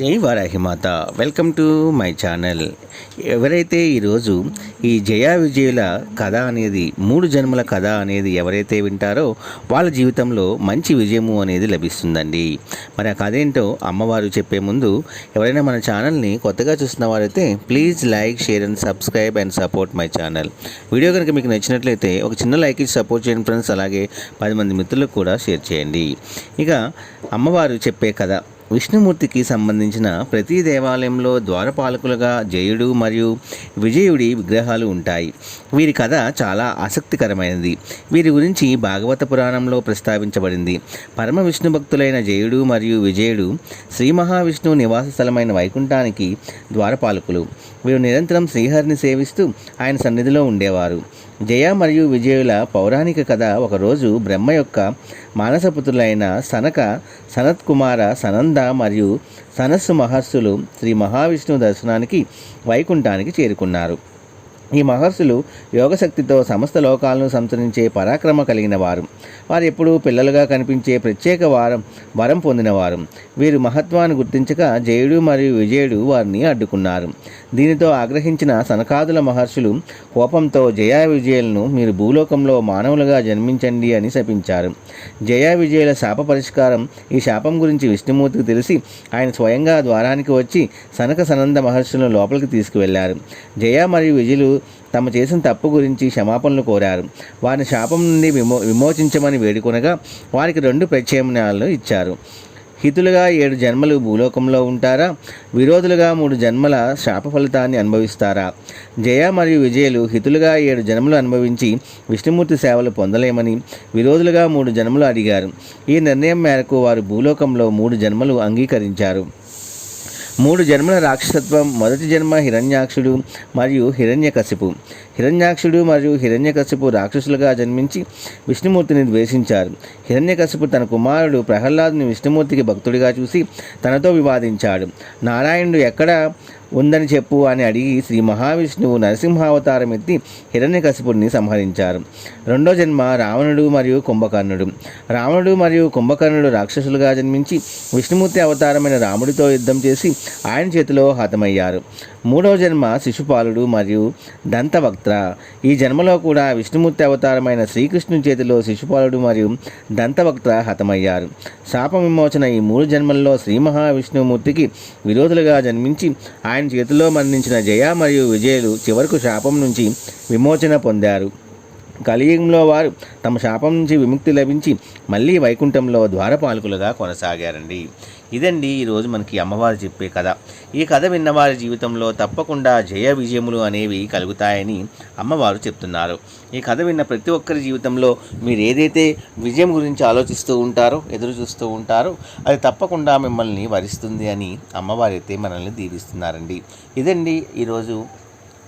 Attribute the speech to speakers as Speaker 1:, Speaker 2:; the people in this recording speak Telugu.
Speaker 1: జై Varahimata welcome to my channel. ఎవరైతే ఈరోజు ఈ జయా విజయుల కథ అనేది మూడు జన్మల కథ అనేది ఎవరైతే వింటారో వాళ్ళ జీవితంలో మంచి విజయము అనేది లభిస్తుందండి. మరి ఆ కథ ఏంటో అమ్మవారు చెప్పే ముందు ఎవరైనా మన ఛానల్ని కొత్తగా చూస్తున్న వారైతే please like share and subscribe and support my channel. Video కనుక మీకు నచ్చినట్లయితే ఒక చిన్న లైక్ ఇచ్చి సపోర్ట్ చేయండి ఫ్రెండ్స్. అలాగే పది మంది మిత్రులకు కూడా షేర్ చేయండి. ఇక అమ్మవారు చెప్పే కథ. విష్ణుమూర్తికి సంబంధించిన ప్రతి దేవాలయంలో ద్వారపాలకులుగా జయుడు మరియు విజయుడి విగ్రహాలు ఉంటాయి. వీరి కథ చాలా ఆసక్తికరమైనది. వీరి గురించి భాగవత పురాణంలో ప్రస్తావించబడింది. పరమ విష్ణు భక్తులైన జయుడు మరియు విజయుడు శ్రీ మహావిష్ణువు నివాస స్థలమైన వైకుంఠానికి ద్వారపాలకులు. వీరు నిరంతరం శ్రీహరిని సేవిస్తూ ఆయన సన్నిధిలో ఉండేవారు. జయ మరియు విజయుల పౌరాణిక కథ ఒకరోజు బ్రహ్మ యొక్క మానసపుత్రులైన సనక సనత్కుమార సనంద మరియు సనస్సు మహర్షులు శ్రీ మహావిష్ణువు దర్శనానికి వైకుంఠానికి చేరుకున్నారు. ఈ మహర్షులు యోగశక్తితో సమస్త లోకాలను సంచరించే పరాక్రమ కలిగిన వారు. వారు ఎప్పుడూ పిల్లలుగా కనిపించే ప్రత్యేక వారం వరం పొందినవారు వీరు. మహత్వాన్ని గుర్తించక జయుడు మరియు విజయుడు వారిని అడ్డుకున్నారు. దీనితో ఆగ్రహించిన సనకాదుల మహర్షులు కోపంతో జయా విజయులను మీరు భూలోకంలో మానవులుగా జన్మించండి అని శపించారు. జయా విజయుల శాప పరిష్కారం ఈ శాపం గురించి విష్ణుమూర్తికి తెలిసి ఆయన స్వయంగా ద్వారానికి వచ్చి సనక సనంద మహర్షులను లోపలికి తీసుకువెళ్ళారు జయ మరియు విజయులు తమ చేసిన తప్పు గురించి క్షమాపణలు కోరారు. వారిని శాపం నుండి విమో విమోచించమని వేడుకొనగా వారికి రెండు ప్రత్యామ్నాయాలను ఇచ్చారు. హితులుగా ఏడు జన్మలు భూలోకంలో ఉంటారా? విరోధులుగా మూడు జన్మల శాప ఫలితాన్ని అనుభవిస్తారా? జయ మరియు విజయలు హితులుగా ఏడు జన్మలు అనుభవించి విష్ణుమూర్తి సేవలు పొందలేమని విరోధులుగా మూడు జన్మలు అడిగారు. ఈ నిర్ణయం మేరకు వారు భూలోకంలో మూడు జన్మలు అంగీకరించారు. మూడు జన్మల రాక్షసత్వం మొదటి జన్మ హిరణ్యాక్షుడు మరియు హిరణ్యకశిపు. హిరణ్యాక్షుడు మరియు హిరణ్యకశిపు రాక్షసులుగా జన్మించి విష్ణుమూర్తిని ద్వేషించారు. హిరణ్యకశిపు తన కుమారుడు ప్రహ్లాదుని విష్ణుమూర్తికి భక్తుడిగా చూసి తనతో వివాదించాడు. నారాయణుడు ఎక్కడ ఉందని చెప్పు అని అడిగి శ్రీ మహావిష్ణువు నరసింహావతారం ఎత్తి హిరణ్యకశిపుడిని సంహరించారు. రెండో జన్మ రావణుడు మరియు కుంభకర్ణుడు. రావణుడు మరియు కుంభకర్ణుడు రాక్షసులుగా జన్మించి విష్ణుమూర్తి అవతారమైన రాముడితో యుద్ధం చేసి ఆయన చేతిలో హతమయ్యారు. మూడో జన్మ శిశుపాలుడు మరియు దంతవక్త్ర. ఈ జన్మలో కూడా విష్ణుమూర్తి అవతారమైన శ్రీకృష్ణుని చేతిలో శిశుపాలుడు మరియు దంతవక్త్ర హతమయ్యారు. శాప విమోచన ఈ మూడు జన్మల్లో శ్రీ మహావిష్ణుమూర్తికి విరోధులుగా జన్మించి ఆయన చేతిలో మరణించిన జయ మరియు విజయలు చివరకు శాపం నుంచి విమోచన పొందారు. కలియుగంలో వారు తమ శాపం నుంచి విముక్తి లభించి మళ్ళీ వైకుంఠంలో ద్వారపాలకులుగా కొనసాగారండి. ఇదండి ఈరోజు మనకి అమ్మవారు చెప్పే కథ. ఈ కథ విన్నవారి జీవితంలో తప్పకుండా జయ విజయములు అనేవి కలుగుతాయని అమ్మవారు చెప్తున్నారు. ఈ కథ విన్న ప్రతి ఒక్కరి జీవితంలో మీరు ఏదైతే విజయం గురించి ఆలోచిస్తూ ఉంటారో ఎదురు చూస్తూ ఉంటారో అది తప్పకుండా మిమ్మల్ని వరిస్తుంది అని అమ్మవారైతే మనల్ని దీవిస్తున్నారండి. ఇదండి ఈరోజు